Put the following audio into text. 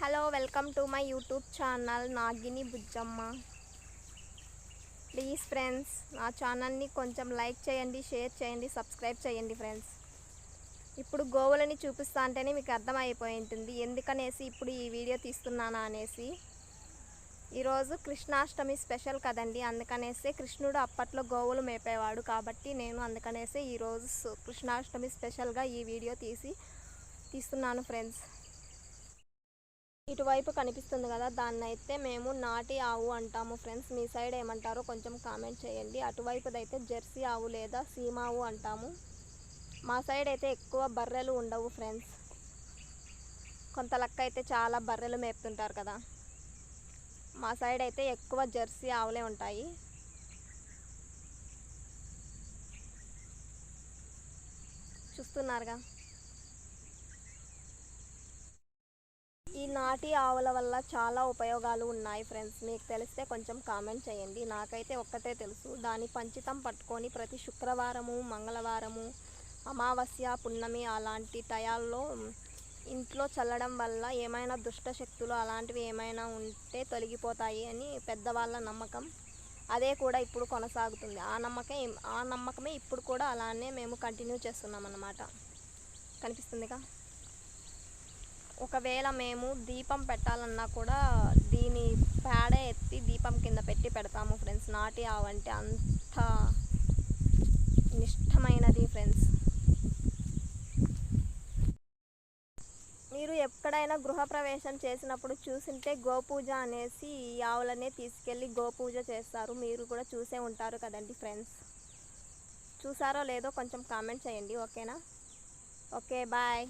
Hello welcome to my YouTube channel Nagini Bujjamma. Please friends నా ఛానల్ని కొంచెం like చేయండి షేర్ చేయండి సబ్స్క్రైబ్ చేయండి ఫ్రెండ్స్. ఇప్పుడు గోవులని చూపిస్తా అంటేనే మీకు అర్థమైపోయి ఉంటుంది ఎందుకనేసి ఇప్పుడు ఈ వీడియో తీస్తున్నానా అనేసి. ఈరోజు కృష్ణాష్టమి స్పెషల్ కదండి. అందుకనేసి కృష్ణుడు అప్పట్లో గోవులు మేపేవాడు కాబట్టి నేను అందుకనేసి ఈరోజు కృష్ణాష్టమి స్పెషల్గా ఈ వీడియో తీసి తీస్తున్నాను ఫ్రెండ్స్. ఇటువైపు కనిపిస్తుంది కదా దాన్ని అయితే మేము నాటి ఆవు అంటాము ఫ్రెండ్స్. మీ సైడ్ ఏమంటారో కొంచెం కామెంట్ చేయండి. అటువైపుదైతే జెర్సీ ఆవు లేదా సీమావు అంటాము. మా సైడ్ అయితే ఎక్కువ బర్రెలు ఉండవు ఫ్రెండ్స్. కొంత లెక్క అయితే చాలా బర్రెలు మేపుతుంటారు కదా. మా సైడ్ అయితే ఎక్కువ జెర్సీ ఆవులే ఉంటాయి. చూస్తున్నారుగా? నాటి ఆవుల వల్ల చాలా ఉపయోగాలు ఉన్నాయి ఫ్రెండ్స్. మీకు తెలిస్తే కొంచెం కామెంట్ చేయండి. నాకైతే ఒక్కటే తెలుసు. దాని పంచితం పట్టుకొని ప్రతి శుక్రవారము మంగళవారము అమావాస్య పున్నమి అలాంటి టయాల్లో ఇంట్లో చల్లడం వల్ల ఏమైనా దుష్ట శక్తులు అలాంటివి ఏమైనా ఉంటే తొలగిపోతాయి అని పెద్దవాళ్ళ నమ్మకం. అదే కూడా ఇప్పుడు కొనసాగుతుంది. ఆ నమ్మకం ఆ నమ్మకమే ఇప్పుడు కూడా అలానే మేము కంటిన్యూ చేస్తున్నాం అన్నమాట కనిపిస్తుందిగా? ఒకవేళ మేము దీపం పెట్టాలన్నా కూడా దీని పేడ ఎత్తి దీపం కింద పెట్టి పెడతాము ఫ్రెండ్స్. నాటి ఆవంటే అంత నిష్టమైనది ఫ్రెండ్స్. మీరు ఎక్కడైనా గృహప్రవేశం చేసినప్పుడు చూసింటే గోపూజ అనేసి ఈ ఆవులనే తీసుకెళ్ళి గోపూజ చేస్తారు. మీరు కూడా చూసే ఉంటారు కదండి ఫ్రెండ్స్. చూసారో లేదో కొంచెం కామెంట్ చేయండి ఓకేనా? Okay bye.